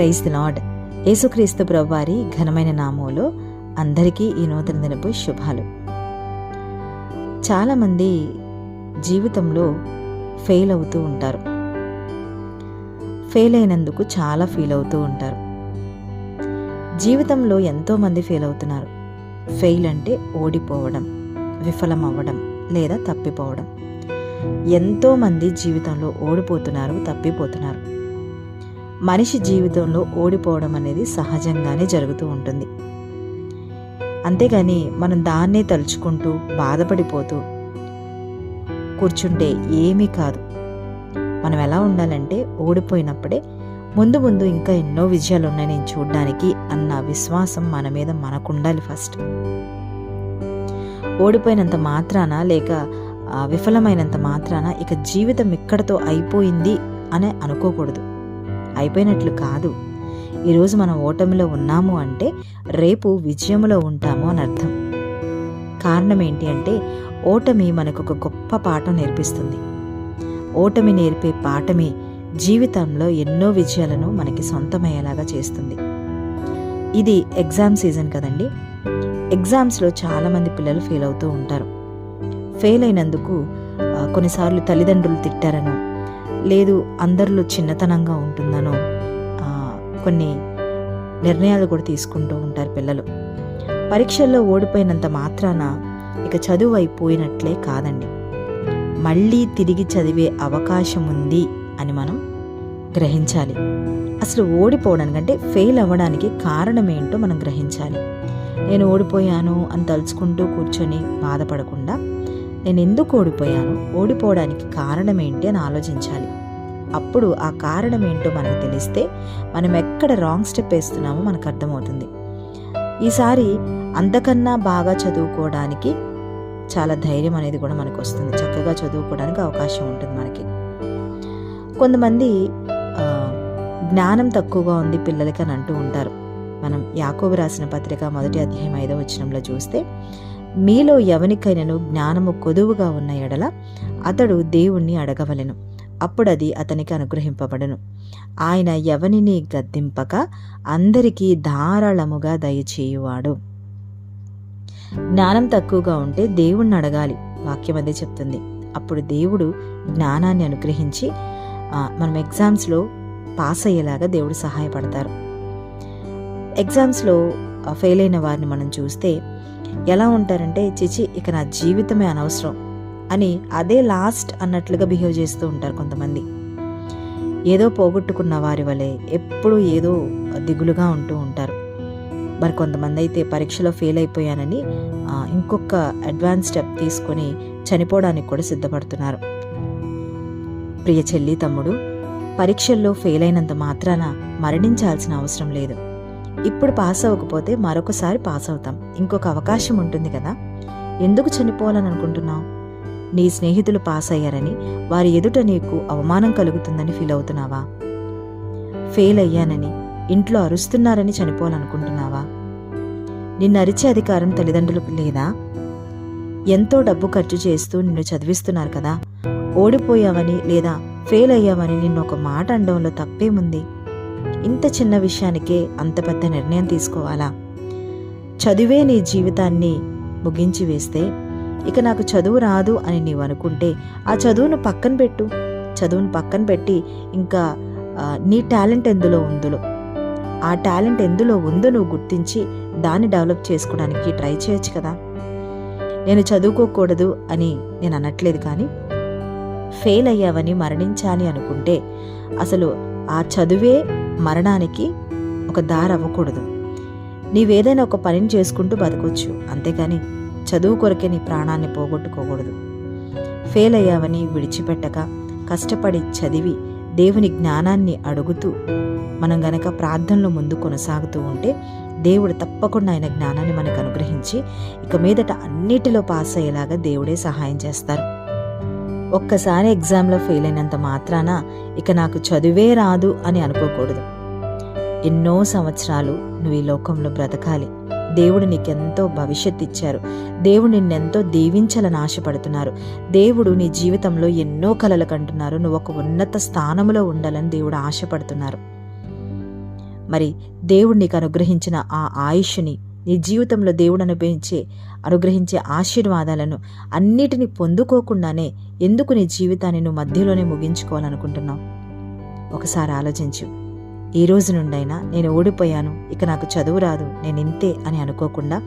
Praise the lord యేసుక్రీస్తు ప్రభువారి ఘనమైన నామంలో అందరికీ ఈ నూతన దినపు శుభాలు. చాలామంది జీవితంలో ఫెయిల్ అవుతూ ఉంటారు. ఫెయిల్ అయినందుకు చాలా ఫీల్ అవుతూ ఉంటారు. జీవితంలో ఎంతోమంది ఫెయిల్ అవుతున్నారు. ఫెయిల్ అంటే ఓడిపోవడం విఫలం అవ్వడం లేదా తప్పిపోవడం. ఎంతోమంది జీవితంలో ఓడిపోతున్నారు తప్పిపోతున్నారు. మనిషి జీవితంలో ఓడిపోవడం అనేది సహజంగానే జరుగుతూ ఉంటుంది. అంతేగాని మనం దాన్నే తలుచుకుంటూ బాధపడిపోతూ కూర్చుంటే ఏమీ కాదు. మనం ఎలా ఉండాలంటే ఓడిపోయినప్పుడే ముందు ముందు ఇంకా ఎన్నో విజయాలు ఉన్నాయి నేను చూడడానికి అన్న విశ్వాసం మన మీద మనకు ఉండాలి ఫస్ట్. ఓడిపోయినంత మాత్రాన లేక విఫలమైనంత మాత్రాన ఇక జీవితం ఇక్కడతో అయిపోయింది అని అనుకోకూడదు. అయిపోయినట్లు కాదు. ఈరోజు మనం ఓటమిలో ఉన్నాము అంటే రేపు విజయములో ఉంటాము అని అర్థం. కారణం ఏంటి అంటే ఓటమి మనకు ఒక గొప్ప పాఠం నేర్పిస్తుంది. ఓటమి నేర్పే పాఠమే జీవితంలో ఎన్నో విజయాలను మనకి సొంతమయ్యేలాగా చేస్తుంది. ఇది ఎగ్జామ్ సీజన్ కదండి. ఎగ్జామ్స్లో చాలామంది పిల్లలు ఫెయిల్ అవుతూ ఉంటారు. ఫెయిల్ అయినందుకు కొన్నిసార్లు తల్లిదండ్రులు తిట్టారనో లేదు అందరిలో చిన్నతనంగా ఉంటుందనో కొన్ని నిర్ణయాలు కూడా తీసుకుంటూ ఉంటారు పిల్లలు. పరీక్షల్లో ఓడిపోయినంత మాత్రాన ఇక చదువు అయిపోయినట్లే కాదండి. మళ్ళీ తిరిగి చదివే అవకాశం ఉంది అని మనం గ్రహించాలి. అసలు ఓడిపోవడానికి అంటే ఫెయిల్ అవ్వడానికి కారణం ఏంటో మనం గ్రహించాలి. నేను ఓడిపోయాను అని తలుచుకుంటూ కూర్చొని బాధపడకుండా నేను ఎందుకు ఓడిపోయాను? ఓడిపోవడానికి కారణం ఏంటి అని ఆలోచించాలి. అప్పుడు ఆ కారణం ఏంటో మనకు తెలిస్తే మనం ఎక్కడ రాంగ్ స్టెప్ వేస్తున్నామో మనకు అర్థమవుతుంది. ఈసారి అంతకన్నా బాగా చదువుకోవడానికి చాలా ధైర్యం అనేది కూడా మనకు వస్తుంది చక్కగా చదువుకోవడానికి అవకాశం ఉంటుంది మనకి. కొంతమంది జ్ఞానం తక్కువగా ఉంది పిల్లలకి అని అంటూ ఉంటారు. మనం యాకోబు రాసిన పత్రిక మొదటి అధ్యాయం ఐదో వచ్చినంలో చూస్తే మీలో ఎవనికైనను జ్ఞానము కొదువుగా ఉన్న ఎడల అతడు దేవుణ్ణి అడగవలెను. అప్పుడది అతనికి అనుగ్రహింపబడను. ఆయన ఎవనిని గద్దింపక అందరికీ ధారాళముగా దయచేయువాడు. జ్ఞానం తక్కువగా ఉంటే దేవుణ్ణి అడగాలి. వాక్యం అదే చెప్తుంది. అప్పుడు దేవుడు జ్ఞానాన్ని అనుగ్రహించి మనం ఎగ్జామ్స్లో పాస్ అయ్యేలాగా దేవుడు సహాయపడతారు. ఎగ్జామ్స్లో ఫెయిల్ అయిన వారిని మనం చూస్తే ఎలా ఉంటారంటే చిచి ఇక నా జీవితమే అనవసరం అని అదే లాస్ట్ అన్నట్లుగా బిహేవ్ చేస్తూ ఉంటారు కొంతమంది. ఏదో పోగొట్టుకున్న వారి వలె ఎప్పుడూ ఏదో దిగులుగా ఉంటూ ఉంటారు. మరి కొంతమంది అయితే పరీక్షలో ఫెయిల్ అయిపోయానని ఇంకొక అడ్వాన్స్ స్టెప్ తీసుకొని చనిపోవడానికి కూడా సిద్ధపడుతున్నారు. ప్రియ చెల్లి తమ్ముడు పరీక్షల్లో ఫెయిల్ అయినంత మాత్రాన మరణించాల్సిన అవసరం లేదు. ఇప్పుడు పాస్ అవ్వకపోతే మరొకసారి పాస్ అవుతాం. ఇంకొక అవకాశం ఉంటుంది కదా. ఎందుకు చనిపోవాలని అనుకుంటున్నావు? నీ స్నేహితులు పాస్ అయ్యారని వారి ఎదుట నీకు అవమానం కలుగుతుందని ఫీల్ అవుతున్నావా? ఫెయిల్ అయ్యానని ఇంట్లో అరుస్తున్నారని చనిపోవాలనుకుంటున్నావా? నిన్ను అరిచే అధికారం తల్లిదండ్రులకు లేదా? ఎంతో డబ్బు ఖర్చు చేస్తూ నిన్ను చదివిస్తున్నారు కదా. ఓడిపోయావని లేదా ఫెయిల్ అయ్యావని నిన్ను ఒక మాట అనడంలో తప్పేముంది? ఇంత చిన్న విషయానికే అంత పెద్ద నిర్ణయం తీసుకోవాలా? చదివే నీ జీవితాన్ని ముగించి వేస్తే ఇక నాకు చదువు రాదు అని నీవు అనుకుంటే ఆ చదువును పక్కన పెట్టు. చదువును పక్కన పెట్టి ఇంకా నీ టాలెంట్ ఎందులో ఉందో ఆ టాలెంట్ ఎందులో ఉందో నువ్వు గుర్తించి దాన్ని డెవలప్ చేసుకోవడానికి ట్రై చేయొచ్చు కదా? నేను చదువుకోకూడదు అని నేను అనట్లేదు కానీ ఫెయిల్ అయ్యావని మరణించాలి అనుకుంటే అసలు ఆ చదువే మరణానికి ఒక దారి అవ్వకూడదు. నీవేదైనా ఒక పనిని చేసుకుంటూ బతకొచ్చు. అంతేకాని చదువు కొరకే నీ ప్రాణాన్ని పోగొట్టుకోకూడదు. ఫెయిల్ అయ్యావని విడిచిపెట్టక కష్టపడి చదివి దేవుని జ్ఞానాన్ని అడుగుతూ మనం గనక ప్రార్థనలో ముందు కొనసాగుతూ ఉంటే దేవుడు తప్పకుండా ఆయన జ్ఞానాన్ని మనకు అనుగ్రహించి ఇక మీదట అన్నిటిలో పాస్ అయ్యేలాగా దేవుడే సహాయం చేస్తారు. ఒక్కసారి ఎగ్జామ్లో ఫెయిల్ అయినంత మాత్రాన ఇక నాకు చదువే రాదు అని అనుకోకూడదు. ఎన్నో సంవత్సరాలు నువ్వు ఈ లోకంలో బ్రతకాలి. దేవుడు నీకెంతో భవిష్యత్ ఇచ్చారు. దేవుడు నిన్నెంతో దీవించాలని ఆశపడుతున్నారు. దేవుడు నీ జీవితంలో ఎన్నో కలలు కంటున్నారు. నువ్వు ఒక ఉన్నత స్థానంలో ఉండాలని దేవుడు ఆశపడుతున్నారు. మరి దేవుడు నీకు అనుగ్రహించిన ఆ ఆయుష్ని నీ జీవితంలో దేవుడు అనుభవించే అనుగ్రహించే ఆశీర్వాదాలను అన్నిటిని పొందుకోకుండానే ఎందుకు నీ జీవితాన్ని నువ్వు మధ్యలోనే ముగించుకోవాలనుకుంటున్నావు? ఒకసారి ఆలోచించు. ఈ రోజు నుండైనా నేను ఓడిపోయాను ఇక నాకు చదువు రాదు నేను ఇంతే అని అనుకోకుండా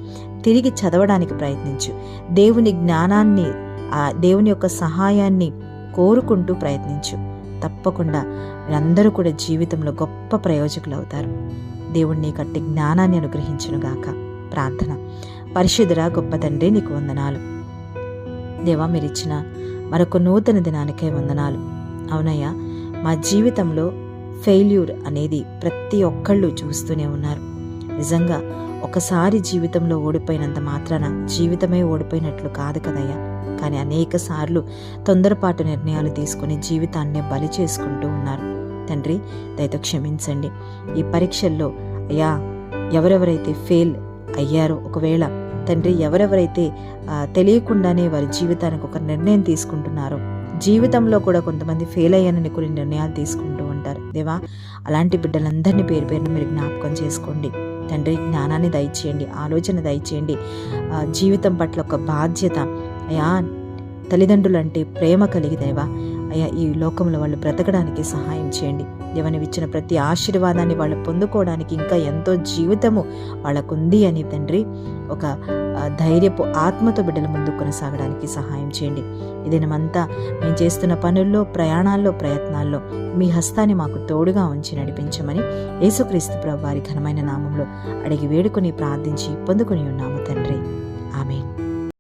తిరిగి చదవడానికి ప్రయత్నించు. దేవుని జ్ఞానాన్ని ఆ దేవుని యొక్క సహాయాన్ని కోరుకుంటూ ప్రయత్నించు. తప్పకుండా మీరందరూ కూడా జీవితంలో గొప్ప ప్రయోజకులు అవుతారు దేవుడు నీ కట్టి జ్ఞానాన్ని అనుగ్రహించునుగాక. ప్రార్థన. పరిశుద్ధురా గొప్ప తండ్రి నీకు వందనాలు. దేవా మీరిచ్చిన మరొక నూతన దినానికే వందనాలు. అవునయ్యా మా జీవితంలో ఫెయిల్యూర్ అనేది ప్రతి ఒక్కళ్ళు చూస్తూనే ఉన్నారు. నిజంగా ఒకసారి జీవితంలో ఓడిపోయినంత మాత్రాన జీవితమే ఓడిపోయినట్లు కాదు కదయ్యా. కానీ అనేక సార్లు తొందరపాటు నిర్ణయాలు తీసుకుని జీవితాన్ని బలి చేసుకుంటూ ఉన్నారు. తండ్రి దయతో క్షమించండి. ఈ పరీక్షల్లో అయ్యా ఎవరెవరైతే ఫెయిల్ అయ్యారో. ఒకవేళ తండ్రి ఎవరెవరైతే తెలియకుండానే వారి జీవితానికి ఒక నిర్ణయం తీసుకుంటున్నారో జీవితంలో కూడా కొంతమంది ఫెయిల్ అయ్యానని కొన్ని నిర్ణయాలు తీసుకుంటూ ఉంటారు. దేవా అలాంటి బిడ్డలందరినీ పేరు పేరును మీరు జ్ఞాపకం చేసుకోండి. తండ్రి జ్ఞానాన్ని దయచేయండి ఆలోచన దయచేయండి. జీవితం పట్ల ఒక బాధ్యత. అయా తల్లిదండ్రులు అంటే ప్రేమ కలిగి దేవా అయ్యా ఈ లోకంలో వాళ్ళు బ్రతకడానికి సహాయం చేయండి. దేవని ఇచ్చిన ప్రతి ఆశీర్వాదాన్ని వాళ్ళు పొందుకోవడానికి ఇంకా ఎంతో జీవితము వాళ్ళకుంది అని తండ్రి ఒక ధైర్యపు ఆత్మతో బిడ్డల ముందు కొనసాగడానికి సహాయం చేయండి. ఈ మేము చేస్తున్న పనుల్లో ప్రయాణాల్లో ప్రయత్నాల్లో మీ హస్తాన్ని మాకు తోడుగా ఉంచి నడిపించమని యేసుక్రీస్తు ప్రభు వారి ఘనమైన నామంలో అడిగి వేడుకొని ప్రార్థించి పొందుకొని ఉన్నాము తండ్రి.